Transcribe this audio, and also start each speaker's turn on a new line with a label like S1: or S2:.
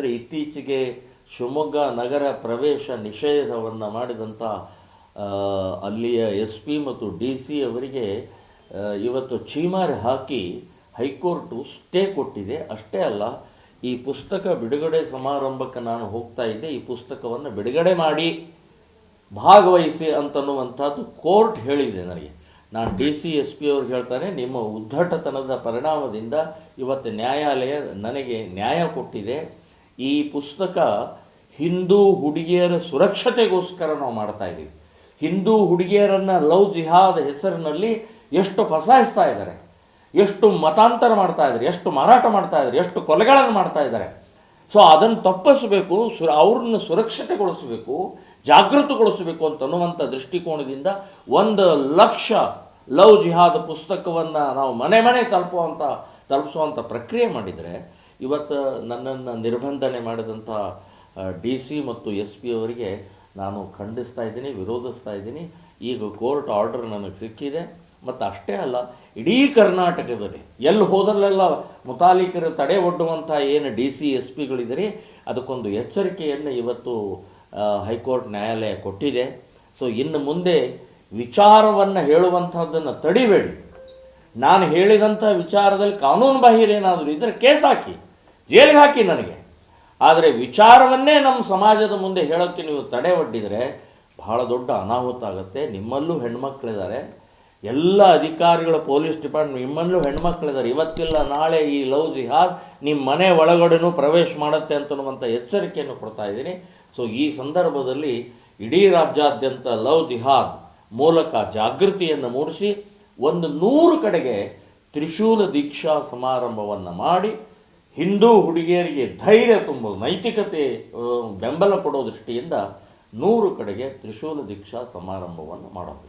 S1: ಅಂತಂದರೆ ಇತ್ತೀಚೆಗೆ ಶಿವಮೊಗ್ಗ ನಗರ ಪ್ರವೇಶ ನಿಷೇಧವನ್ನು ಮಾಡಿದಂಥ ಅಲ್ಲಿಯ ಎಸ್ ಪಿ ಮತ್ತು ಡಿ ಸಿ ಅವರಿಗೆ ಇವತ್ತು ಚೀಮಾರಿ ಹಾಕಿ ಹೈಕೋರ್ಟು ಸ್ಟೇ ಕೊಟ್ಟಿದೆ. ಅಷ್ಟೇ ಅಲ್ಲ, ಈ ಪುಸ್ತಕ ಬಿಡುಗಡೆ ಸಮಾರಂಭಕ್ಕೆ ನಾನು ಹೋಗ್ತಾ ಇದ್ದೆ. ಈ ಪುಸ್ತಕವನ್ನು ಬಿಡುಗಡೆ ಮಾಡಿ ಭಾಗವಹಿಸಿ ಅಂತನ್ನುವಂಥದ್ದು ಕೋರ್ಟ್ ಹೇಳಿದೆ ನನಗೆ. ನಾನು ಡಿ ಸಿ, ಎಸ್ ಪಿ ಅವ್ರಿಗೆ ಹೇಳ್ತಾನೆ, ನಿಮ್ಮ ಉದ್ದಟತನದ ಪರಿಣಾಮದಿಂದ ಇವತ್ತು ನ್ಯಾಯಾಲಯ ನನಗೆ ನ್ಯಾಯ ಕೊಟ್ಟಿದೆ. ಈ ಪುಸ್ತಕ ಹಿಂದೂ ಹುಡುಗಿಯರ ಸುರಕ್ಷತೆಗೋಸ್ಕರ ನಾವು ಮಾಡ್ತಾ ಇದ್ದೀವಿ. ಹಿಂದೂ ಹುಡುಗಿಯರನ್ನ ಲವ್ ಜಿಹಾದ್ ಹೆಸರಿನಲ್ಲಿ ಎಷ್ಟು ಫಸಾಯಿಸ್ತಾ ಇದ್ದಾರೆ, ಎಷ್ಟು ಮತಾಂತರ ಮಾಡ್ತಾ ಇದ್ದಾರೆ, ಎಷ್ಟು ಮಾರಾಟ ಮಾಡ್ತಾ ಇದ್ದಾರೆ, ಎಷ್ಟು ಕೊಲೆಗಳನ್ನು ಮಾಡ್ತಾ ಇದ್ದಾರೆ. ಸೊ ಅದನ್ನು ತಪ್ಪಿಸಬೇಕು, ಸು, ಅವ್ರನ್ನ ಸುರಕ್ಷತೆಗೊಳಿಸಬೇಕು, ಜಾಗೃತಗೊಳಿಸಬೇಕು ಅಂತನ್ನುವಂಥ ದೃಷ್ಟಿಕೋನದಿಂದ ಒಂದು ಲಕ್ಷ ಲವ್ ಜಿಹಾದ್ ಪುಸ್ತಕವನ್ನು ನಾವು ಮನೆ ಮನೆ ತಲುಪುವಂಥ ತಲುಪಿಸುವಂಥ ಪ್ರಕ್ರಿಯೆ ಮಾಡಿದರೆ ಇವತ್ತು ನನ್ನನ್ನು ನಿರ್ಬಂಧನೆ ಮಾಡಿದಂಥ ಡಿ ಸಿ ಮತ್ತು ಎಸ್ ಪಿ ಅವರಿಗೆ ನಾನು ಖಂಡಿಸ್ತಾ ಇದ್ದೀನಿ, ವಿರೋಧಿಸ್ತಾ ಇದ್ದೀನಿ. ಈಗ ಕೋರ್ಟ್ ಆರ್ಡರ್ ನನಗೆ ಸಿಕ್ಕಿದೆ. ಮತ್ತು ಅಷ್ಟೇ ಅಲ್ಲ, ಇಡೀ ಕರ್ನಾಟಕದಲ್ಲಿ ಎಲ್ಲಿ ಹೋದಲ್ಲೆಲ್ಲ ಮುತಾಲಿಕರು ತಡೆ ಒಡ್ಡುವಂಥ ಏನು ಡಿ ಸಿ, ಎಸ್ ಪಿಗಳಿದ್ದೀರಿ, ಅದಕ್ಕೊಂದು ಎಚ್ಚರಿಕೆಯನ್ನು ಇವತ್ತು ಹೈಕೋರ್ಟ್ ನ್ಯಾಯಾಲಯ ಕೊಟ್ಟಿದೆ. ಸೊ ಇನ್ನು ಮುಂದೆ ವಿಚಾರವನ್ನು ಹೇಳುವಂಥದ್ದನ್ನು ತಡಿಬೇಡಿ. ನಾನು ಹೇಳಿದಂಥ ವಿಚಾರದಲ್ಲಿ ಕಾನೂನು ಬಾಹಿರ ಏನಾದರೂ ಇದ್ದರೆ ಕೇಸ್ ಹಾಕಿ. ಜೈಲಿಗೆ ಹಾಕಿ ನನಗೆ. ಆದರೆ ವಿಚಾರವನ್ನೇ ನಮ್ಮ ಸಮಾಜದ ಮುಂದೆ ಹೇಳೋಕ್ಕೆ ನೀವು ತಡೆ ಒಡ್ಡಿದರೆ ಬಹಳ ದೊಡ್ಡ ಅನಾಹುತ ಆಗುತ್ತೆ. ನಿಮ್ಮಲ್ಲೂ ಹೆಣ್ಮಕ್ಳಿದ್ದಾರೆ ಎಲ್ಲ ಅಧಿಕಾರಿಗಳ, ಪೊಲೀಸ್ ಡಿಪಾರ್ಟ್ಮೆಂಟ್, ನಿಮ್ಮಲ್ಲೂ ಹೆಣ್ಮಕ್ಳಿದ್ದಾರೆ ಇವತ್ತಿಲ್ಲ, ನಾಳೆ ಈ ಲವ್ ಜಿಹಾದ್ ನಿಮ್ಮ ಮನೆ ಒಳಗಡೆನೂ ಪ್ರವೇಶ ಮಾಡುತ್ತೆ ಅಂತನ್ನುವಂಥ ಎಚ್ಚರಿಕೆಯನ್ನು ಕೊಡ್ತಾ ಇದ್ದೀನಿ. ಸೊ ಈ ಸಂದರ್ಭದಲ್ಲಿ ಇಡೀ ರಾಜ್ಯಾದ್ಯಂತ ಲವ್ ಜಿಹಾದ್ ಮೂಲಕ ಜಾಗೃತಿಯನ್ನು ಮೂಡಿಸಿ, ಒಂದು ನೂರು ಕಡೆಗೆ ತ್ರಿಶೂಲ ದೀಕ್ಷಾ ಸಮಾರಂಭವನ್ನು ಮಾಡಿ ಹಿಂದೂ ಹುಡುಗಿಯರಿಗೆ ಧೈರ್ಯ ತುಂಬೋದು ನೈತಿಕತೆ ಬೆಂಬಲ ಕೊಡೋ ದೃಷ್ಟಿಯಿಂದ ನೂರು ಕಡೆಗೆ ತ್ರಿಶೂಲ ದೀಕ್ಷಾ ಸಮಾರಂಭವನ್ನು ಮಾಡೋದು.